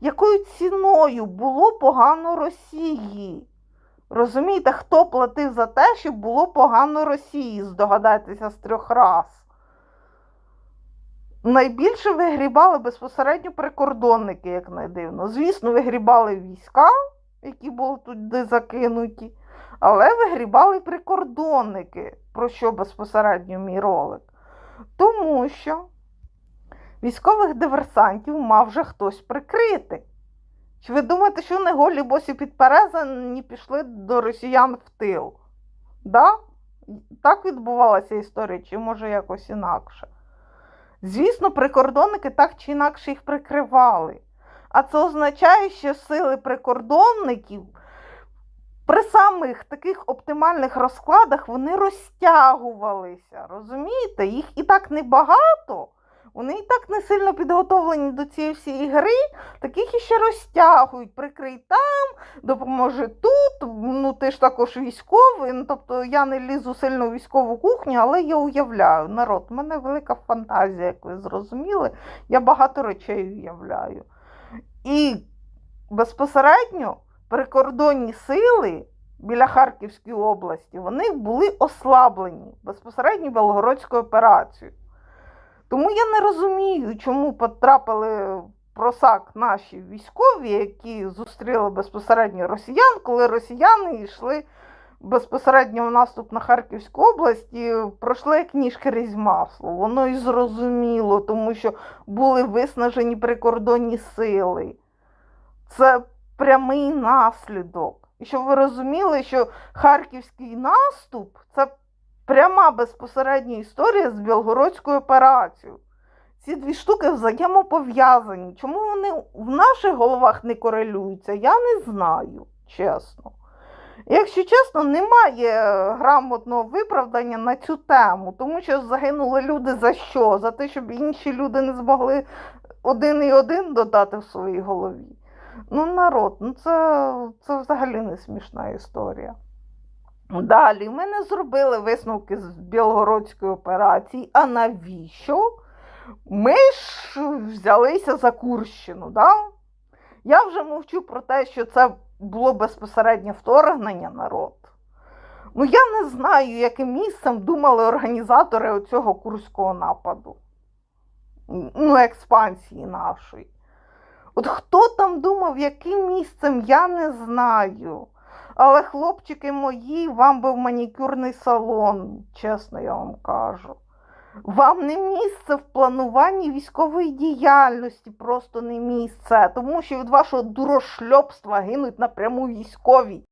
якою ціною було погано Росії. Розумієте, хто платив за те, щоб було погано Росії, здогадайтеся з трьох раз. Найбільше вигрібали безпосередньо прикордонники, як не дивно. Звісно, вигрібали війська, які були туди закинуті, але вигрібали прикордонники, про що безпосередньо мій ролик. Тому що військових диверсантів мав вже хтось прикрити. Чи ви думаєте, що вони голі босі підперезані пішли до росіян в тил? Да? Так відбувалася історія, чи може якось інакше? Звісно, прикордонники так чи інакше їх прикривали. А це означає, що сили прикордонників при самих таких оптимальних розкладах вони розтягувалися. Розумієте? Їх і так небагато. Вони і так не сильно підготовлені до цієї всієї гри, таких іще розтягують. Прикрий там, допоможи тут. Ну, ти ж також військовий. Ну, тобто я не лізу сильно у військову кухню, але я уявляю. Народ, в мене велика фантазія, як ви зрозуміли. Я багато речей уявляю. І безпосередньо прикордонні сили біля Харківської області вони були ослаблені безпосередньо Белгородською операцією. Тому я не розумію, чому потрапили в просак наші військові, які зустріли безпосередньо росіян, коли росіяни йшли безпосередньо в наступ на Харківську область і пройшли як ніж крізь масло. Воно і зрозуміло, тому що були виснажені прикордонні сили. Це прямий наслідок. І щоб ви розуміли, що харківський наступ це пряма безпосередня історія з Білгородською операцією. Ці дві штуки взаємопов'язані. Чому вони в наших головах не корелюються, я не знаю, чесно. Якщо чесно, немає грамотного виправдання на цю тему, тому що загинули люди за що? За те, щоб інші люди не змогли один і один додати в своїй голові. Ну, народ, ну це, це взагалі не смішна історія. Далі ми не зробили висновки з Білгородської операції. А навіщо? Ми ж взялися за Курщину, да? Я вже мовчу про те, що це було безпосереднє вторгнення народ. Ну, я не знаю, яким місцем думали організатори цього курського нападу. Ну, експансії нашої. От хто там думав, яким місцем, я не знаю. Але, хлопчики мої, вам би в манікюрний салон, чесно я вам кажу. Вам не місце в плануванні військової діяльності, просто не місце, тому що від вашого дурошльопства гинуть напряму військові.